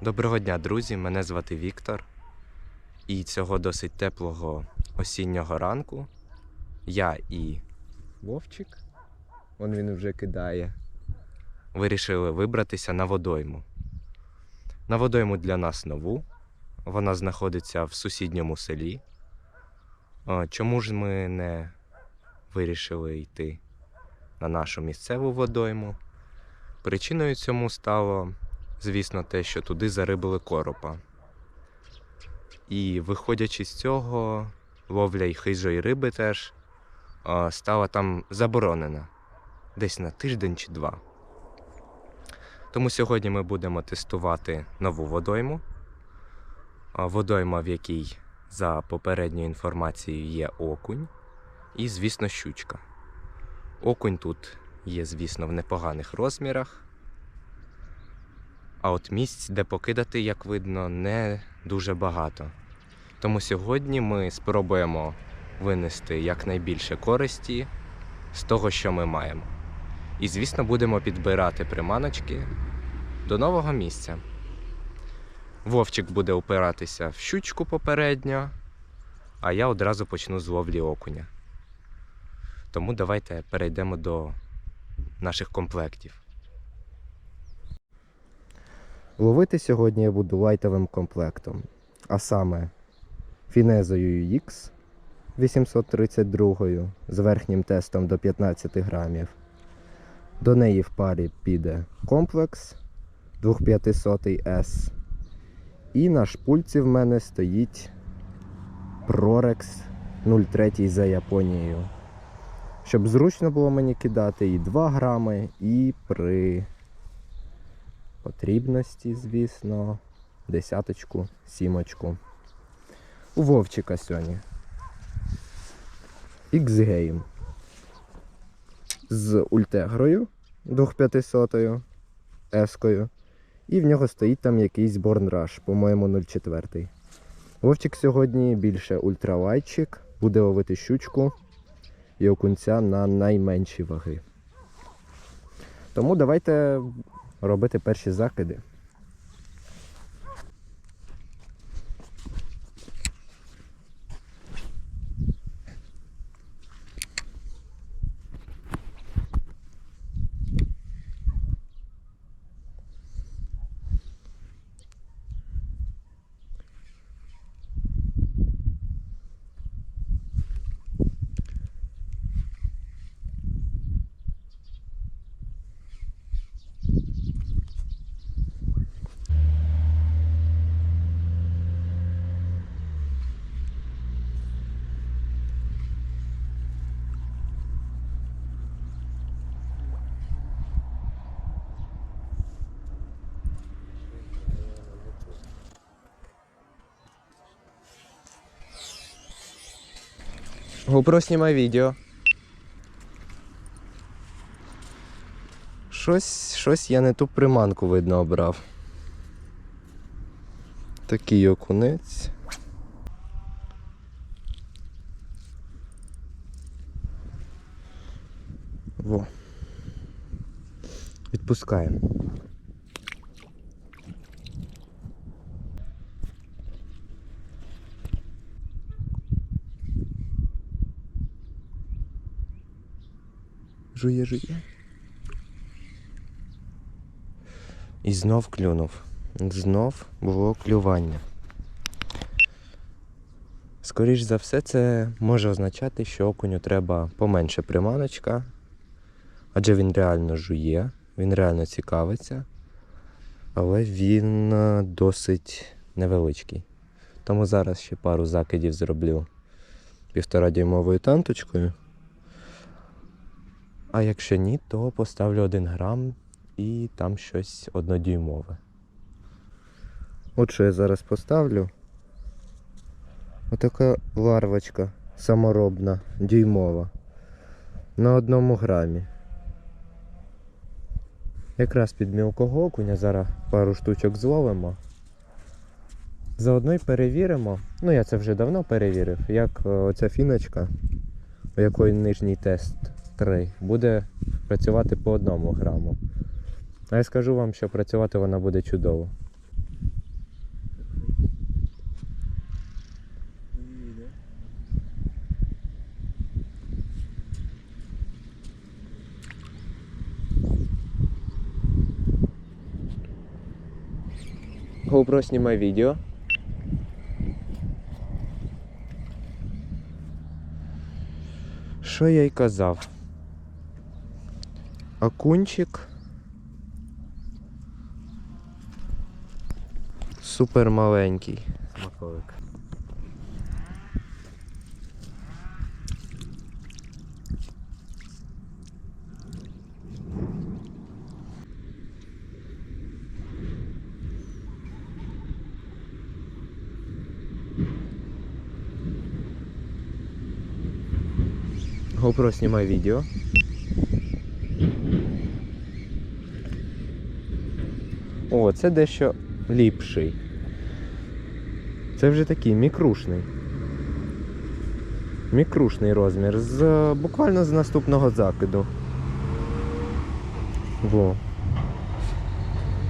Доброго дня, друзі! Мене звати Віктор. І цього досить теплого осіннього ранку я і Вовчик, он він вже кидає, вирішили вибратися на водойму. На водойму для нас нову. Вона знаходиться в сусідньому селі. Чому ж ми не вирішили йти на нашу місцеву водойму? Причиною цьому стало звісно, те, що туди зарибили коропа. І виходячи з цього, ловля й хижої риби теж стала там заборонена десь на тиждень чи два. Тому сьогодні ми будемо тестувати нову водойму. Водойма, в якій, за попередньою інформацією, є окунь і, звісно, щучка. Окунь тут є, звісно, в непоганих розмірах. А от місць, де покидати, як видно, не дуже багато. Тому сьогодні ми спробуємо винести якнайбільше користі з того, що ми маємо. І, звісно, будемо підбирати приманочки до нового місця. Вовчик буде опиратися в щучку попередньо, а я одразу почну з ловлі окуня. Тому давайте перейдемо до наших комплектів. Ловити сьогодні я буду лайтовим комплектом, а саме фінезою X 832 з верхнім тестом до 15 грамів. До неї в парі піде комплекс 2500 S. І на шпульці в мене стоїть Prorex 03 за Японією. Щоб зручно було мені кидати і 2 грами, і при потрібності, звісно, десяточку, сімочку. У Вовчика сьогодні. X-Game. З ультегрою 2500 ескою. І в нього стоїть там якийсь Rush, по-моєму, 04. Вовчик сьогодні більше ультралайтчик, буде ловити щучку і окунця на найменші ваги. Тому давайте робити перші закиди. GoPro знімай відео. Щось, щось я не ту приманку видно обрав. Такий окунець. Во. Відпускаємо. Жує, жує. І знов клюнув. Знов було клювання. Скоріш за все, це може означати, що окуню треба поменше приманочка, адже він реально жує, він реально цікавиться, але він е, досить невеличкий. Тому зараз ще пару закидів зроблю півтора дюймовою танточкою. А якщо ні, то поставлю один грам і там щось однодюймове. От що я зараз поставлю. Отака ларвочка саморобна, дюймова. На одному грамі. Якраз під мілкого окуня зараз пару штучок зловимо. Заодно й перевіримо. Ну я це вже давно перевірив, як е, оця фіночка, у якої нижній тест 3 буде працювати по одному граму. А я скажу вам, що працювати вона буде чудово. GoPro знімає відео. Що я й казав? Окунчик. Супер маленький. Смаковик. GoPro знімай відео. О, це дещо ліпший. Це вже такий мікрушний. Мікрушний розмір. З, буквально з наступного закиду. Во.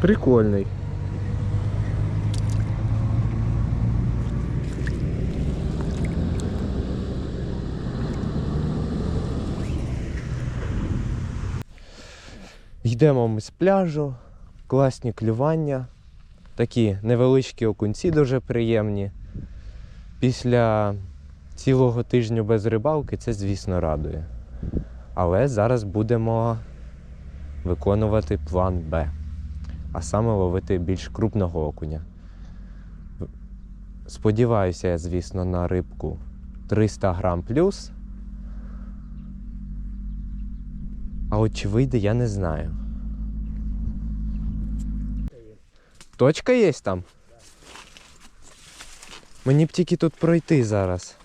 Прикольний. Йдемо ми з пляжу, класні клювання, такі невеличкі окунці дуже приємні. Після цілого тижню без рибалки це, звісно, радує. Але зараз будемо виконувати план Б, а саме ловити більш крупного окуня. Сподіваюся, я, звісно, на рибку 300 грам плюс. А от чи вийде, я не знаю. Точка є там? Мені б тільки тут пройти зараз.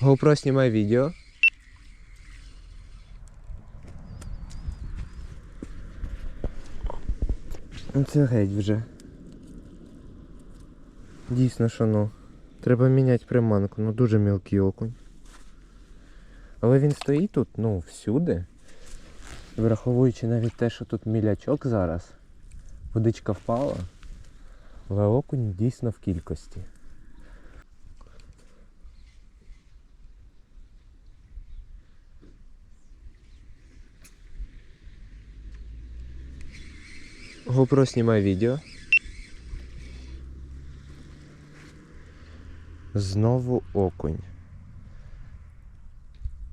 GoPro знімай відео. Це геть вже. Дійсно, що ну. Треба міняти приманку, ну дуже мілкий окунь. Але він стоїть тут, ну, всюди. Враховуючи навіть те, що тут мілячок зараз. Водичка впала. Але окунь дійсно в кількості. GoPro знімай відео. Знову окунь.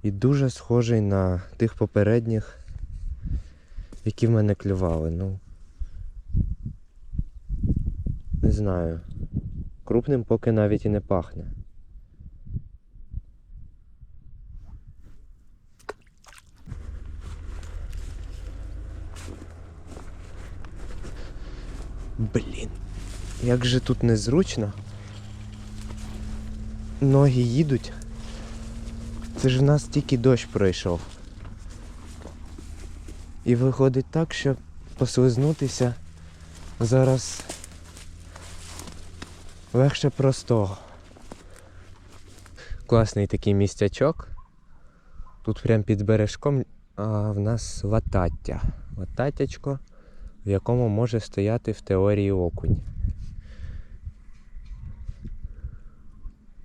І дуже схожий на тих попередніх, які в мене клювали. Ну. Не знаю. Крупним поки навіть і не пахне. Блін. Як же тут незручно. Ноги їдуть. Це ж в нас тільки дощ пройшов. І виходить так, що послизнутися зараз легше простого. Класний такий містячок. Тут прям під бережком а, в нас латаття. Лататтячко в якому може стояти в теорії окунь.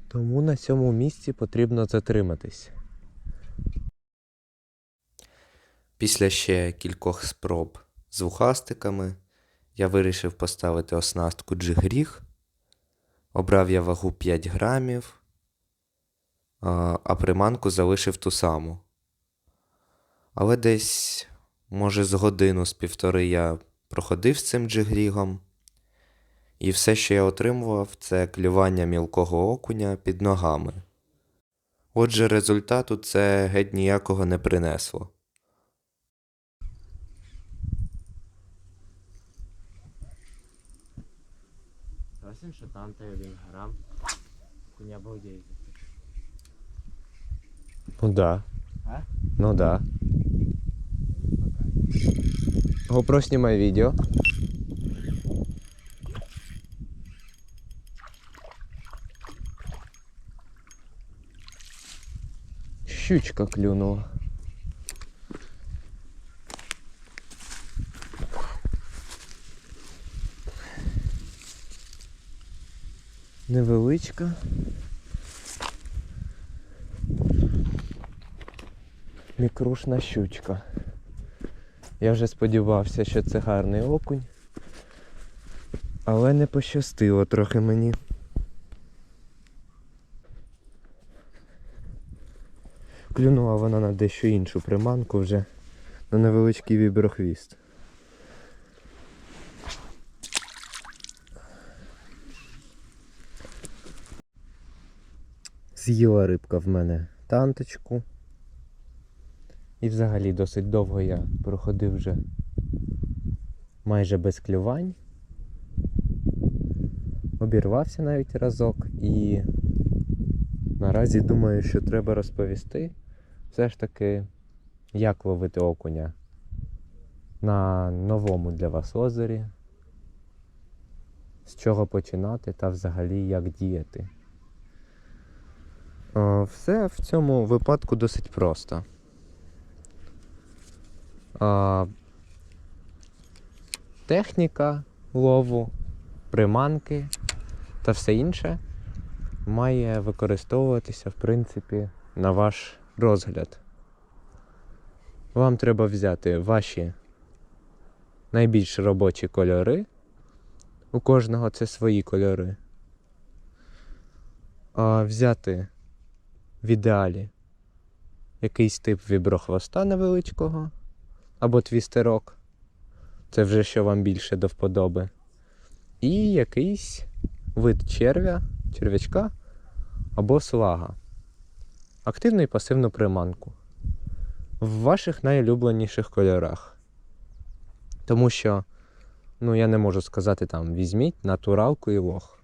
Тому на цьому місці потрібно затриматись. Після ще кількох спроб з вухастиками я вирішив поставити оснастку джигріг. Обрав я вагу 5 грамів, а приманку залишив ту саму. Але десь, може, з годину, з півтори я проходив з цим джигрігом, і все, що я отримував, це клювання мілкого окуня під ногами. Отже, результату це геть ніякого не принесло. Согласен, що там ти один грам. Хуйня обалдеет. Ну да. А? Ну да. GoPro, снимай видео. Щучка клюнула. Невеличка. Мікрушна щучка. Я вже сподівався, що це гарний окунь. Але не пощастило трохи мені. Клюнула вона на дещо іншу приманку вже на невеличкий віброхвіст. З'їла рибка в мене танточку. І взагалі досить довго я проходив вже майже без клювань. Обірвався навіть разок і наразі думаю, що треба розповісти все ж таки, як ловити окуня на новому для вас озері, з чого починати та взагалі як діяти. Все в цьому випадку досить просто. А, Техніка лову, приманки та все інше має використовуватися, в принципі, на ваш розгляд. Вам треба взяти ваші найбільш робочі кольори. У кожного це свої кольори. А взяти в ідеалі якийсь тип віброхвоста невеличкого або твістерок. Це вже що вам більше до вподоби. І якийсь вид черв'я, черв'ячка або слага. Активну і пасивну приманку. В ваших найулюбленіших кольорах. Тому що, ну, я не можу сказати там, візьміть натуралку і лох.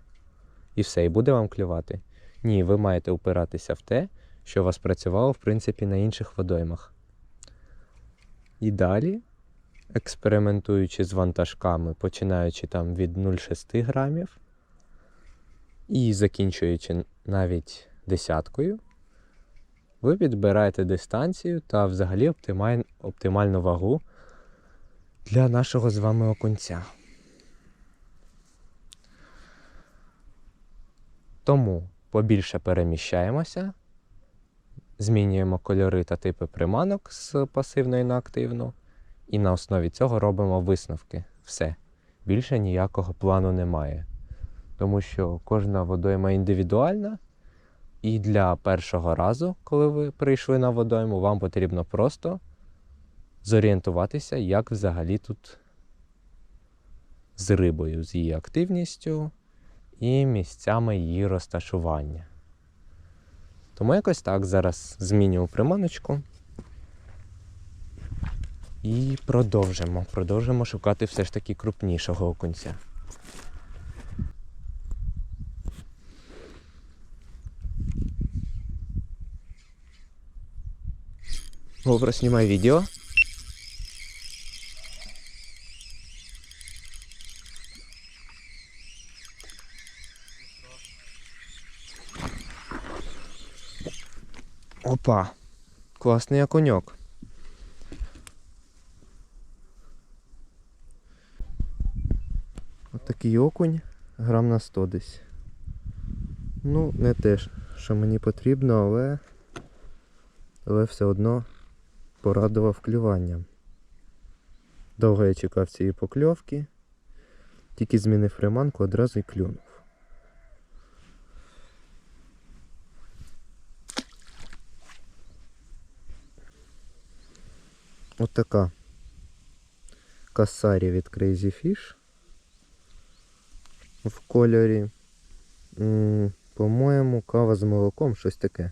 І все, і буде вам клювати. Ні, ви маєте упиратися в те, що у вас працювало, в принципі, на інших водоймах. І далі, експериментуючи з вантажками, починаючи там від 0,6 грамів і закінчуючи навіть десяткою, ви підбираєте дистанцію та взагалі оптималь... оптимальну вагу для нашого з вами окунця. Тому побільше переміщаємося, змінюємо кольори та типи приманок з пасивної на активну, і на основі цього робимо висновки. Все. Більше ніякого плану немає. Тому що кожна водойма індивідуальна, і для першого разу, коли ви прийшли на водойму, вам потрібно просто зорієнтуватися, як взагалі тут з рибою, з її активністю і місцями її розташування. Тому якось так зараз змінюю приманочку. І продовжимо. Продовжимо шукати все ж таки крупнішого окунця. Добре, знімай відео. Опа, класний окуньок. От окунь, грам на 100 десь. Ну, не те, що мені потрібно, але, але все одно порадував клюванням. Довго я чекав цієї покльовки, тільки змінив приманку, одразу й клюнув. От така касарі від Crazy Fish в кольорі. По-моєму, кава з молоком, щось таке.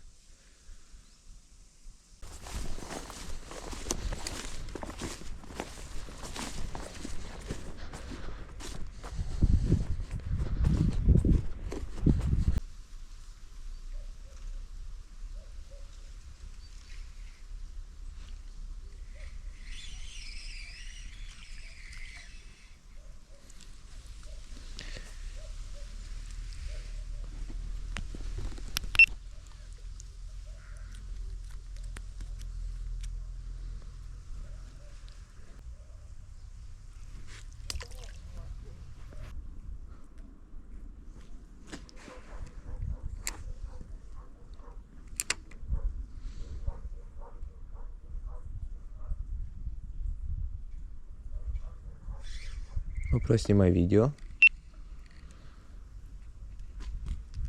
GoPro знімай відео.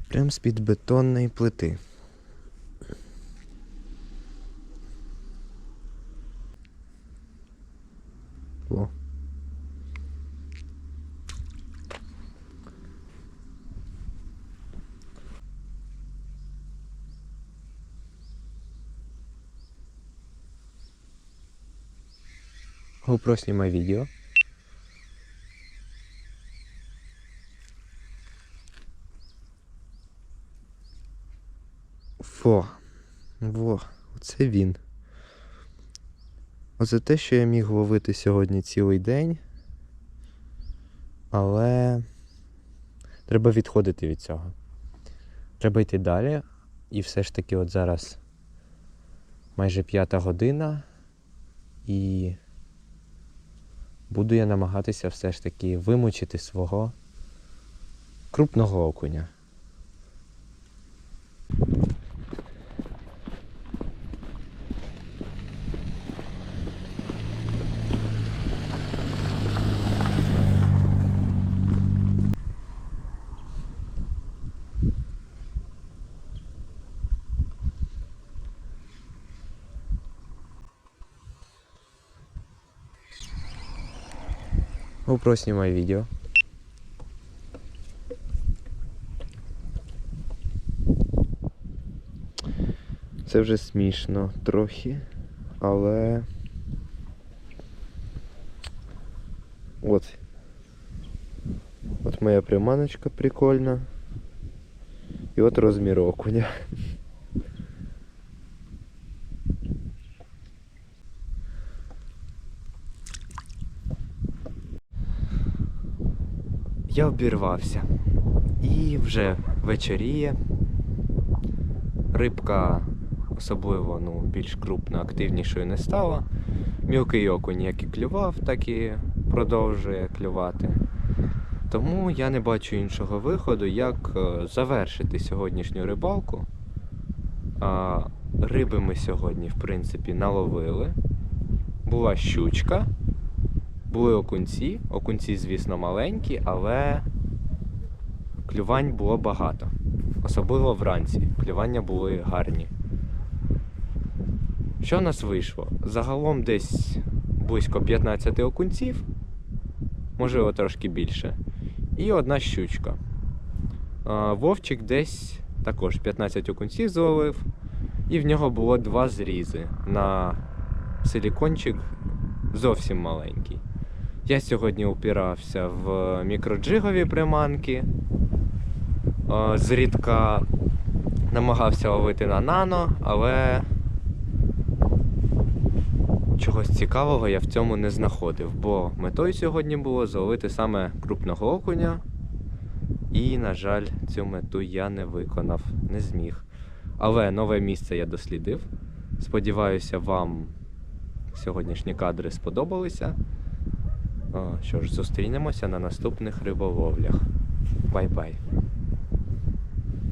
Прям з-під бетонної плити. О. GoPro знімай відео. Фо. Во, оце він. Оце те, що я міг ловити сьогодні цілий день. Але Треба відходити від цього. Треба йти далі. І все ж таки, от зараз майже п'ята година. І буду я намагатися все ж таки вимучити свого крупного окуня. GoPro знімай відео. це вже смішно трохи. Але. От. От моя приманочка прикольна. І от розмір окуня. Я обірвався. І вже вечоріє. Рибка, особливо ну, більш крупна, активнішою не стала. Мілкий окунь як і клював, так і продовжує клювати. Тому я не бачу іншого виходу, як е, завершити сьогоднішню рибалку. А, риби ми сьогодні, в принципі, наловили. Була щучка, були окунці. Окунці, звісно, маленькі, але клювань було багато. Особливо вранці. Клювання були гарні. Що в нас вийшло? Загалом десь близько 15 окунців, можливо, трошки більше. І одна щучка. Вовчик десь також 15 окунців зловив, і в нього було два зрізи на силікончик зовсім маленький. Я сьогодні упирався в мікроджигові приманки. Е, Зрідка намагався ловити на нано, але чогось цікавого я в цьому не знаходив, бо метою сьогодні було зловити саме крупного окуня. І, на жаль, цю мету я не виконав, не зміг. Але нове місце я дослідив. Сподіваюся, вам сьогоднішні кадри сподобалися. Що ж, зустрінемося на наступних риболовлях. Бай-бай.